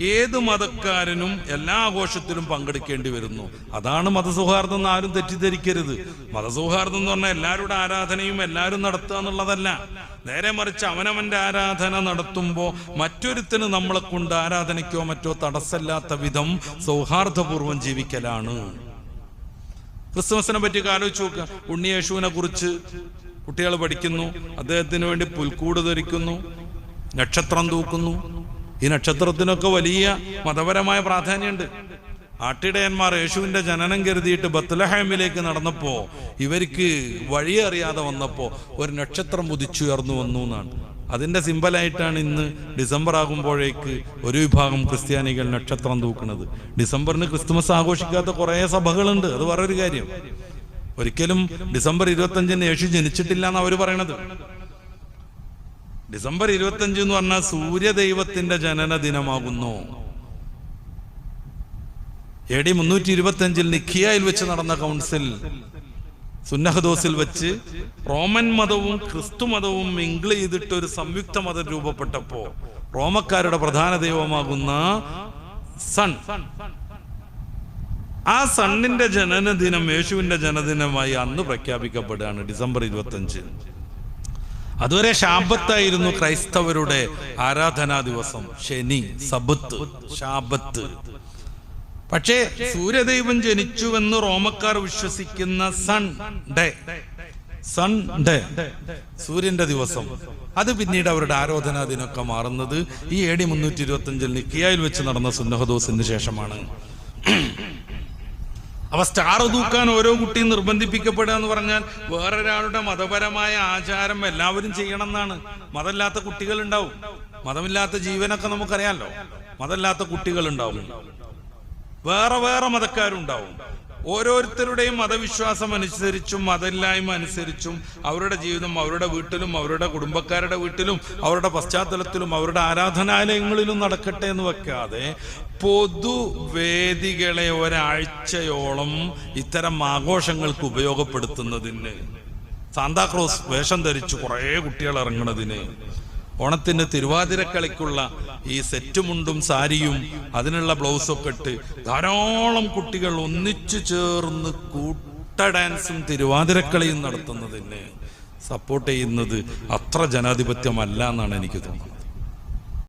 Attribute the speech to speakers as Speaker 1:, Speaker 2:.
Speaker 1: ഏത് മതക്കാരനും എല്ലാ ആഘോഷത്തിലും പങ്കെടുക്കേണ്ടി വരുന്നു. അതാണ് മതസൗഹാർദ്ദം എന്ന് ആരും തെറ്റിദ്ധരിക്കരുത്. മതസൗഹാർദ്ദം എന്ന് പറഞ്ഞാൽ എല്ലാവരുടെ ആരാധനയും എല്ലാവരും നടത്തുക എന്നുള്ളതല്ല. നേരെ മറിച്ച് അവനവന്റെ ആരാധന നടത്തുമ്പോൾ മറ്റൊരുത്തിന് നമ്മളെ കൊണ്ട് ആരാധനയ്ക്കോ മറ്റോ തടസ്സമില്ലാത്ത വിധം സൗഹാർദ്ദപൂർവം ജീവിക്കലാണ്. ക്രിസ്മസിനെ പറ്റി ആലോചിച്ച് നോക്കുക ഉണ്ണിയേശുവിനെ കുറിച്ച് കുട്ടികൾ പഠിക്കുന്നു. അദ്ദേഹത്തിന് വേണ്ടി പുൽക്കൂട് ധരിക്കുന്നു. നക്ഷത്രം തൂക്കുന്നു. ഈ നക്ഷത്രത്തിനൊക്കെ വലിയ മതപരമായ പ്രാധാന്യമുണ്ട്. ആട്ടിടയന്മാർ യേശുവിന്റെ ജനനം കരുതിയിട്ട് ബത്ലഹാമിലേക്ക് നടന്നപ്പോ ഇവർക്ക് വഴി അറിയാതെ വന്നപ്പോ ഒരു നക്ഷത്രം ഉദിച്ചുയർന്നു വന്നു എന്നാണ്. അതിന്റെ സിമ്പലായിട്ടാണ് ഇന്ന് ഡിസംബർ ആകുമ്പോഴേക്ക് ഒരു വിഭാഗം ക്രിസ്ത്യാനികൾ നക്ഷത്രം തൂക്കുന്നത്. ഡിസംബറിന് ക്രിസ്തുമസ് ആഘോഷിക്കാത്ത കുറേ സഭകളുണ്ട്. അത് വേറൊരു കാര്യം. ഒരിക്കലും ഡിസംബർ ഇരുപത്തഞ്ചിന് യേശു ജനിച്ചിട്ടില്ല എന്നാണ് അവർ പറയണത്. ഡിസംബർ ഇരുപത്തഞ്ച് എന്ന് പറഞ്ഞാൽ സൂര്യദൈവത്തിന്റെ ജനന ദിനമാകുന്നു. എ ഡി മുന്നൂറ്റി ഇരുപത്തി അഞ്ചിൽ നിഖിയയിൽ വെച്ച് നടന്ന കൗൺസിൽ സുന്നഹദോസിൽ വെച്ച് റോമൻ മതവും ക്രിസ്തു മതവും മിങ്കിൾ ചെയ്തിട്ട് ഒരു സംയുക്ത മതം രൂപപ്പെട്ടപ്പോ റോമക്കാരുടെ പ്രധാന ദൈവമാകുന്ന സൺ. ആ സണ്ണിന്റെ ജനനദിനം യേശുവിന്റെ ജനദിനമായി അന്ന് പ്രഖ്യാപിക്കപ്പെടുകയാണ് ഡിസംബർ ഇരുപത്തി അതുവരെ ഷാബത്തായിരുന്നു ക്രൈസ്തവരുടെ ആരാധനാ ദിവസം. ശനി സബത്ത് ഷാബത്ത് പക്ഷേ സൂര്യദൈവം ജനിച്ചുവെന്ന് റോമക്കാർ വിശ്വസിക്കുന്ന സൺ ഡേ സൺ ഡേ സൂര്യന്റെ ദിവസം. അത് പിന്നീട് അവരുടെ ആരാധനാ ദിനമൊക്കെ മാറുന്നത് ഈ എ ഡി മുന്നൂറ്റി ഇരുപത്തി അഞ്ചിൽ നിക്കിയായിൽ വെച്ച് നടന്ന സുന്നഹദോസിന് ശേഷമാണ്. അവ സ്റ്റാർ തൂക്കാൻ ഓരോ കുട്ടിയും നിർബന്ധിപ്പിക്കപ്പെടുക എന്ന് പറഞ്ഞാൽ വേറൊരാളുടെ മതപരമായ ആചാരം എല്ലാവരും ചെയ്യണം എന്നാണ് മതമില്ലാത്ത കുട്ടികൾ ഉണ്ടാവും മതമില്ലാത്ത ജീവനൊക്കെ നമുക്കറിയാമല്ലോ മതമില്ലാത്ത കുട്ടികൾ ഉണ്ടാവും വേറെ വേറെ മതക്കാരുണ്ടാവും. ഓരോരുത്തരുടെയും മതവിശ്വാസം അനുസരിച്ചും മതമില്ലായ്മ അനുസരിച്ചും അവരുടെ ജീവിതം അവരുടെ വീട്ടിലും അവരുടെ കുടുംബക്കാരുടെ വീട്ടിലും അവരുടെ പശ്ചാത്തലത്തിലും അവരുടെ ആരാധനാലയങ്ങളിലും നടക്കട്ടെ എന്ന് വെക്കാതെ പൊതുവേദികളെ ഒരാഴ്ചയോളം ഇത്തരം ആഘോഷങ്ങൾക്ക് ഉപയോഗപ്പെടുത്തുന്നതിന് സാന്താക്രോസ് വേഷം ധരിച്ച് കുറേ കുട്ടികൾ ഇറങ്ങുന്നതിന് ഓണത്തിന് തിരുവാതിരക്കളിക്കുള്ള ഈ സെറ്റുമുണ്ടും സാരിയും അതിനുള്ള ബ്ലൗസൊക്കെ ഇട്ട് ധാരാളം കുട്ടികൾ ഒന്നിച്ചു ചേർന്ന് കൂട്ട ഡാൻസും തിരുവാതിരക്കളിയും നടത്തുന്നതിന് സപ്പോർട്ട് ചെയ്യുന്നത് അത്ര ജനാധിപത്യമല്ല എന്നാണ് എനിക്ക് തോന്നുന്നത്.